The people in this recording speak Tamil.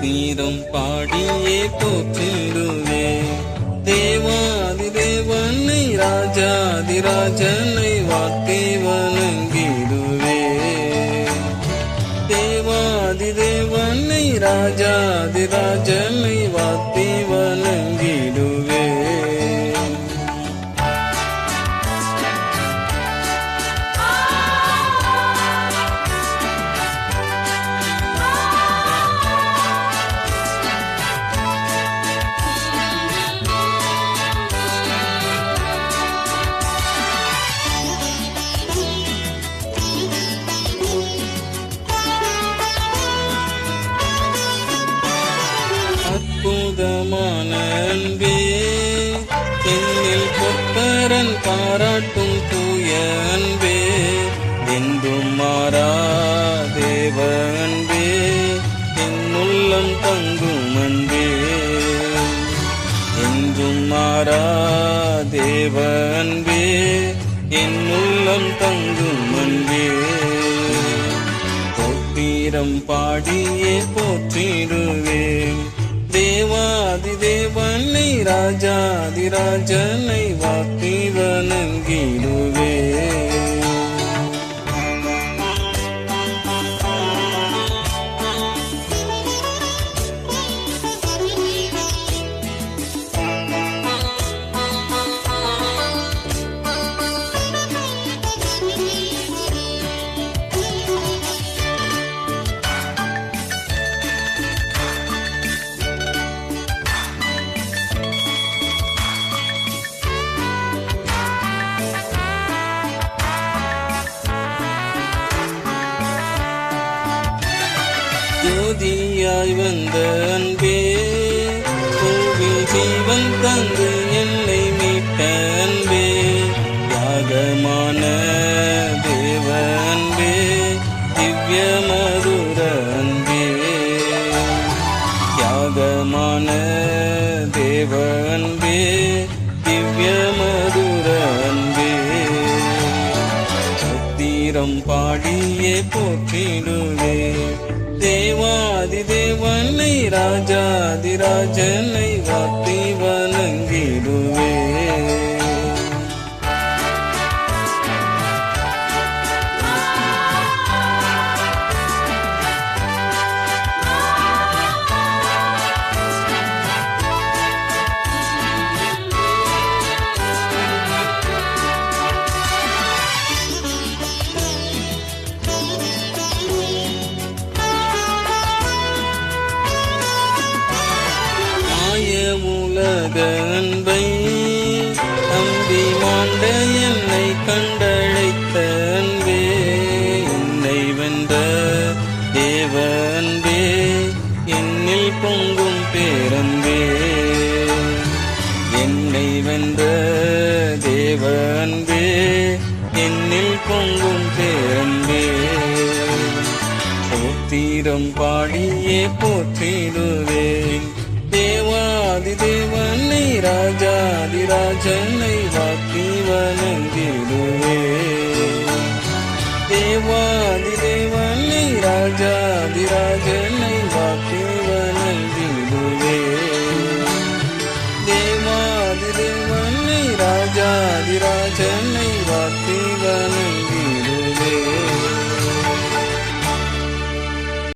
தீரம் பாடியே போற்றிடுவே. தேவாதி தேவனை ராஜாதி ராஜனை வார்த்தை அன்பே என்னில் பொற்பரன் பாராட்டும் தூய அன்பே என்றும் மாறா தேவ அன்பே என் உள்ளம் தங்கும் அன்பே என்றும் மாறா தேவ அன்பே என் உள்ளம் தங்கும் அன்பே. போற்றிரம் பாடியே போற்றிடுவேன். தேவாதி தேவனை ராஜாதி ஜோதியாய் வந்த அன்பே கோவில் ஜீவன் தந்து என்னை மீட்ட அன்பே யாகமான தேவ அன்பே திவ்ய மதுர அன்பே. யாகமான தேவ அன்பே. சத்திரம் பாடியே போற்றிடுவே. தேவாதி தேவனை ராஜாதி ராஜனை வாத்தி வணங்கிடுவே. உலக அன்பை அம்பி மாண்ட என்னை கண்டழைத்த அன்பே என்னை வென்ற தேவ அன்பே என்னில் பொங்கும் பேரன்பே. என்னை வென்ற தேவ அன்பே என்னில் பொங்கும் பேரன்பே. போத்திரம் பாடியே போற்றிடுவேன். தேவாதி தேவனை ராஜாதிராஜனை வாக்கி வணங்கிடுவே. தேவாதி தேவனை ராஜாதிராஜனை வாக்கி வணங்கிடுவே. தேவாதி தேவனை ராஜாதிராஜனை வாக்கி வணங்கிடுவேன்